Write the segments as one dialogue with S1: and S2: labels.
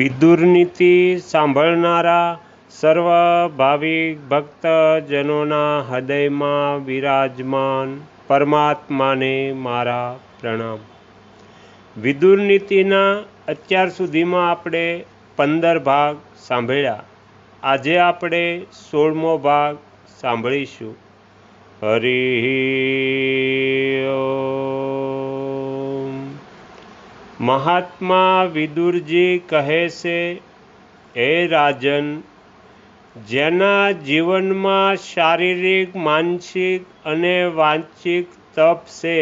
S1: વિદુર નીતિ સાંભળનારા સર્વ ભાવિક ભક્તજનોના હૃદયમાં વિરાજમાન પરમાત્માને મારા પ્રણામ. વિદુરનીતિના અત્યાર સુધીમાં આપણે પંદર ભાગ સાંભળ્યા. આજે આપણે સોળમો ભાગ સાંભળીશું. હરિ મહાત્મા વિદુરજી કહે છે, હે રાજન, જેના જીવનમાં શારીરિક, માનસિક અને વાંચિક તપ છે,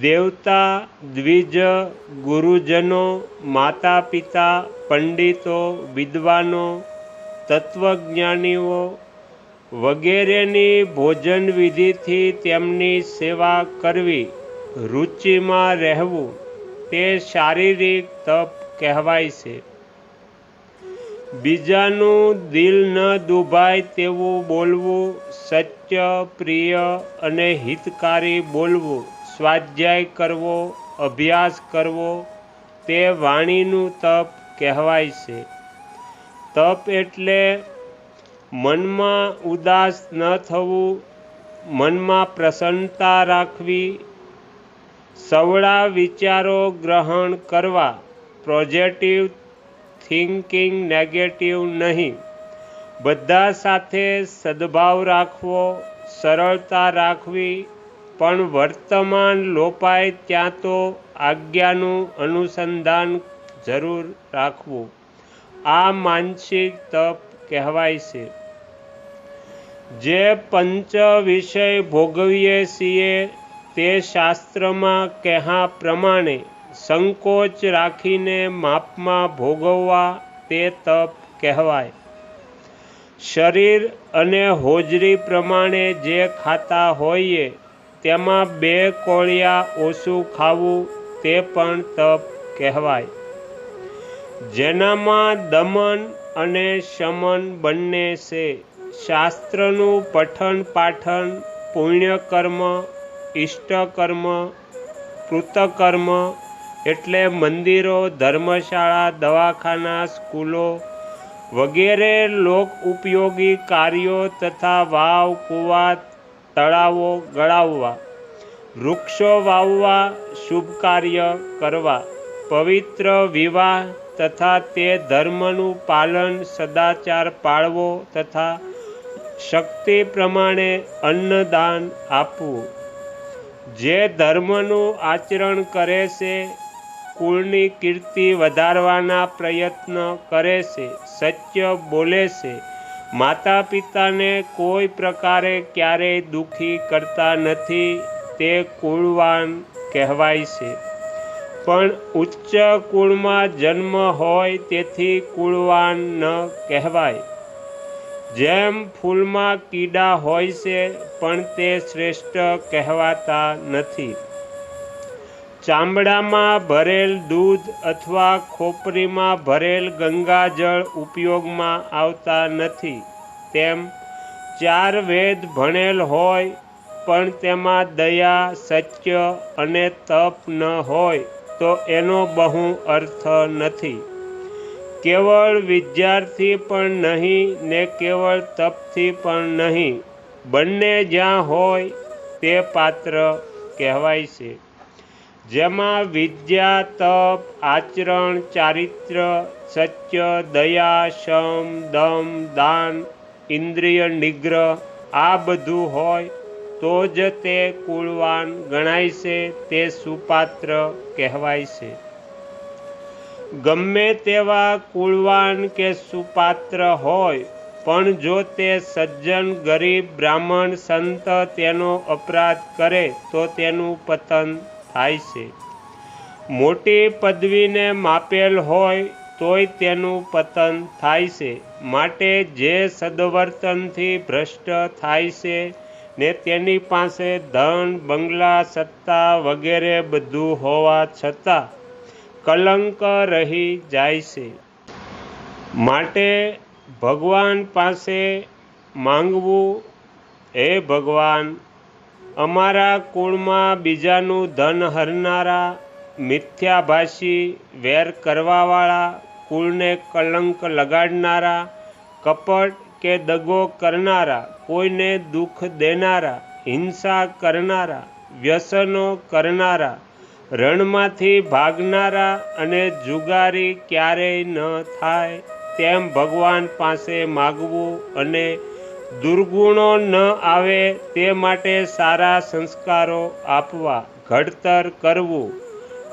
S1: દેવતા, દ્વિજ, ગુરુજનો માતા પિતા પંડિતો, વિદ્વાનો, તત્વજ્ઞાનીઓ વગેરેની ભોજન વિધિથી તેમની સેવા કરવી, રુચિમાં રહેવું તે શારીરિક તપ કહેવાય છે. બીજાનું દિલ ન દુભાય તેવું બોલવું, સત્ય, પ્રિય અને હિતકારી બોલવું, સ્વાધ્યાય કરવો, અભ્યાસ કરવો, તે વાણીનું તપ કહેવાય છે. તપ એટલે મનમાં ઉદાસ ન થવું, મનમાં પ્રસન્નતા રાખવી સવળા વિચારો ગ્રહણ કરવા પોઝિટિવ થિંકિંગ નેગેટિવ નહીં. બધા સાથે સદભાવ રાખવો, સરળતા રાખવી, પણ વર્તમાન લોપાય ત્યાં તો આજ્ઞાનું અનુસંધાન જરૂર રાખવું. આ માનસિક તપ કહેવાય છે. જે પંચ વિષય ભોગવીએ છીએ તે શાસ્ત્રમાં કહ્યા પ્રમાણે સંકોચ રાખીને માપમાં ભોગવવા તે તપ કહેવાય. શરીર અને હોજરી પ્રમાણે જે ખાતા હોઈએ, તેમાં બે કોળિયા ઓછું ખાવું તે પણ તપ કહેવાય. જેનામાં દમન અને શમન બંને છે. શાસ્ત્રનું પઠન પાઠન પુણ્યકર્મ ઇષ્ટકર્મ કૃતકર્મ એટલે મંદિરો, ધર્મશાળા, દવાખાના, સ્કૂલો વગેરે લોક ઉપયોગી કાર્યો તથા વાવ કૂવા તળાવો ગળાવવા, વૃક્ષો વાવવા, શુભ કાર્ય કરવા, પવિત્ર વિવાહ તથા તે ધર્મનું પાલન, સદાચાર પાળવો તથા શક્તિ પ્રમાણે અન્નદાન આપવું. જે ધર્મનું આચરણ કરે છે, કુળની કીર્તિ વધારવાના પ્રયત્ન કરે છે, સત્ય બોલે છે. માતા પિતાને કોઈ પ્રકારે ક્યારેય દુઃખી કરતા નથી, તે કુળવાન કહેવાય છે. પણ ઉચ્ચ કુળમાં જન્મ હોય, તેથી કુળવાન ન કહેવાય. જેમ ફૂલમાં કીડા હોય છે, પણ તે શ્રેષ્ઠ કહેવાતા નથી. ચામડામાં ભરેલ દૂધ અથવા ખોપરીમાં ભરેલ ગંગાજળ ઉપયોગમાં આવતા નથી. તેમ ચાર વેદ ભણેલ હોય, પણ તેમાં દયા, સત્ય અને તપ ન હોય, તો એનો બહુ અર્થ નથી. કેવળ વિદ્યાર્થી પણ નહીં ને કેવળ તપથી પણ નહીં. બંને જ્યાં હોય તે પાત્ર કહેવાય છે. જેમાં વિદ્યા, તપ, આચરણ, ચારિત્ર, સત્ય, દયા, શમ, દમ, દાન, ઇન્દ્રિય, નિગ્રહ આ બધું હોય તો જ તે કુળવાન ગણાય છે, તે સુપાત્ર કહેવાય છે. ગમે તેવા કુળવાન કે સુપાત્ર હોય, પણ જો તે સજ્જન, ગરીબ, બ્રાહ્મણ, સંત તેનો અપરાધ કરે, તો તેનું પતન થાય છે. મોટી પદવીને માપેલ હોય, તોય તેનું પતન થાય છે. માટે જે સદવર્તનથી ભ્રષ્ટ થાય છે ને તેની પાસે ધન, બંગલા, સત્તા વગેરે બધું હોવા છતાં કલંક રહી જાય છે. માટે ભગવાન પાસે માંગવું, હે ભગવાન, અમારા કુળમાં બીજાનું ધન હરનારા મિથ્યાભાષી વેર કરવાવાળા કુળને કલંક લગાડનારા, કપટ કે દગો કરનારા, કોઈને દુઃખ દેનારા, હિંસા કરનારા, વ્યસનો કરનારા રણમાંથી ભાગનારા અને જુગારી ક્યારેય ન થાય, તેમ ભગવાન પાસે માગવું અને દુર્ગુણો ન આવે, તે માટે સારા સંસ્કારો આપવા ઘડતર કરવું.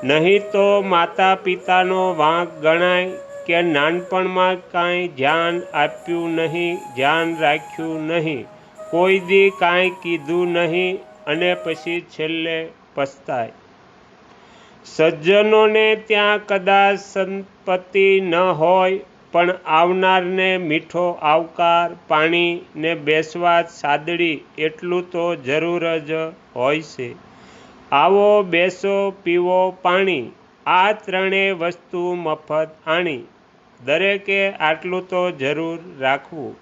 S1: નહીં તો માતા પિતાનો વાંક ગણાય કે નાનપણમાં કાંઈ ધ્યાન આપ્યું નહીં, ધ્યાન રાખ્યું નહીં, કોઈ દી કાંઈ કીધું નહીં અને પછી છેલ્લે પસ્તાય. સજ્જનોને ત્યાં કદાચ સંપત્તિ ન હોય, પણ આવનારને મીઠો આવકાર પાણી ને બેસવા સાદડી એટલું તો જરૂર જ હોય છે. આવો બેસો, પીવો પાણી, આ ત્રણેય વસ્તુ મફત આણી. દરેકે આટલું તો જરૂર રાખવું.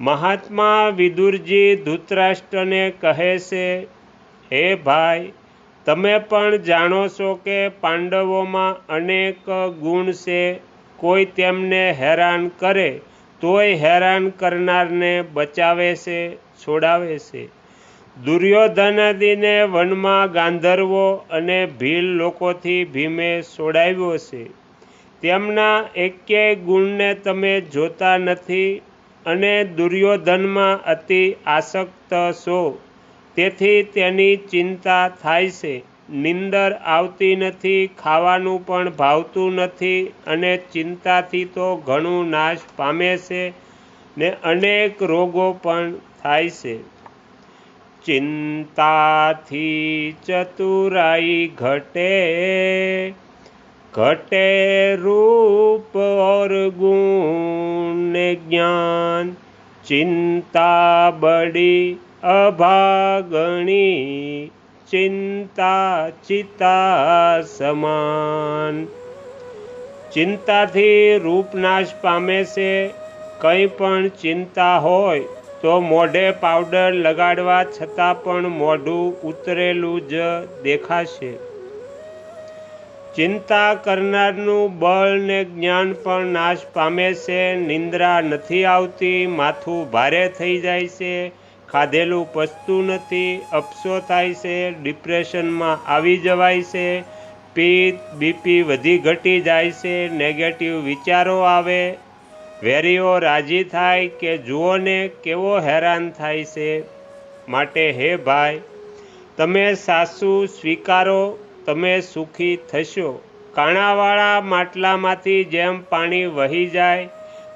S1: મહાત્મા વિદુરજી ધૃતરાષ્ટ્રને કહે છે, હે ભાઈ તમે પણ જાણો છો કે પાંડવોમાં અનેક ગુણ છે. કોઈ તેમને હેરાન કરે, તોય હેરાન કરનારને બચાવે છે, છોડાવે છે. દુર્યોધનાદિને વનમાં ગાંધર્વો અને ભીલ લોકોથી ભીમે છોડાવ્યો છે. તેમના એકેય ગુણને તમે જોતા નથી અને દુર્યોધનમાં અતિ આસક્ત છો. તેથી તેની ચિંતા થાય છે. નિંદર આવતી નથી, ખાવાનું પણ ભાવતું નથી અને ચિંતાથી તો ઘણું નાશ પામે છે ને અનેક રોગો પણ થાય છે. ચિંતાથી ચતુરાઈ ઘટે ઘટે રૂપ ઓર ગુણ જ્ઞાન, ચિંતા બડી અભાગણી ચિંતા ચિતા સમાન ચિંતાથી રૂપનાશ પામે છે, કંઈ પણ ચિંતા હોય તો મોઢે પાવડર લગાડવા છતાં પણ મોઢું ઉતરેલું જ દેખાશે. ચિંતા કરનારનું બળ ને જ્ઞાન પણ નાશ પામે છે, નિંદ્રા નથી આવતી, માથું ભારે થઈ જાય છે ખાધેલું પચતું નથી અપસો થાય છે, ડિપ્રેશનમાં આવી જવાય છે પિત્ત બીપી વધી ઘટી જાય છે, નેગેટિવ વિચારો આવે, વેરીઓ રાજી થાય કે જુઓ ને કેવો હેરાન થાય છે, માટે હે ભાઈ, તમે સાસુ સ્વીકારો, તમે સુખી થશો. કાણાવાળા માટલામાંથી જેમ પાણી વહી જાય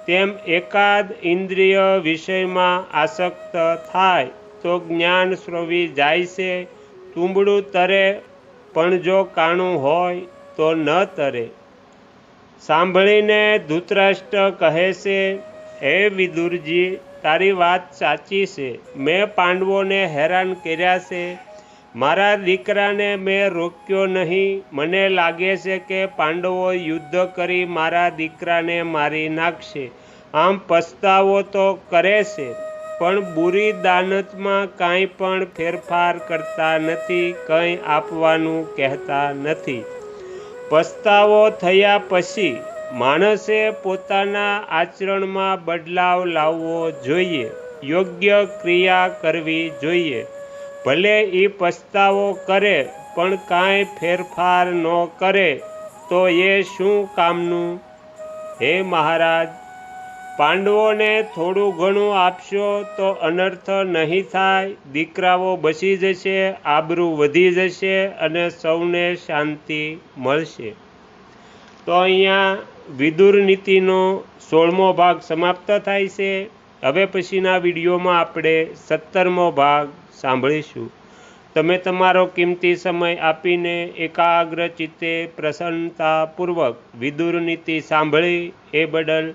S1: તેમ એકાદ ઇન્દ્રિય વિષયમાં આસક્ત થાય તો જ્ઞાન સ્રોવી જાય છે. તુંબડું તરે, પણ જો કાણું હોય તો ન તરે. સાંભળીને ધૂતરાષ્ટ્ર કહે છે, હે વિદુરજી, તારી વાત સાચી છે. મેં પાંડવોને હેરાન કર્યા છે. મારા દીકરાને મેં રોક્યો નહીં. મને લાગે છે કે પાંડવો યુદ્ધ કરી મારા દીકરાને મારી નાખશે. આમ પસ્તાવો તો કરે છે, પણ બુરી દાનતમાં કાંઈ પણ ફેરફાર કરતા નથી, કંઈ આપવાનું કહેતા નથી. પસ્તાવો થયા પછી માણસે પોતાના આચરણમાં બદલાવ લાવવો જોઈએ, યોગ્ય ક્રિયા કરવી જોઈએ. ભલે એ પસ્તાવો કરે, પણ કાંઈ ફેરફાર ન કરે, તો એ શું કામનું? હે મહારાજ પાંડવોને થોડું ઘણું આપશો તો અનર્થ નહીં થાય. દીકરાઓ બચી જશે, આબરૂ વધી જશે અને સૌને શાંતિ મળશે. તો અહીંયા વિદુર નીતિનો સોળમો ભાગ સમાપ્ત થાય છે. હવે પછીના વિડીયોમાં આપણે સત્તરમો ભાગ સાંભળીશું. તમે તમારો કિંમતી સમય આપીને એકાગ્ર ચિત્તે પ્રસન્નતાપૂર્વક વિદુર નીતિ સાંભળી એ બદલ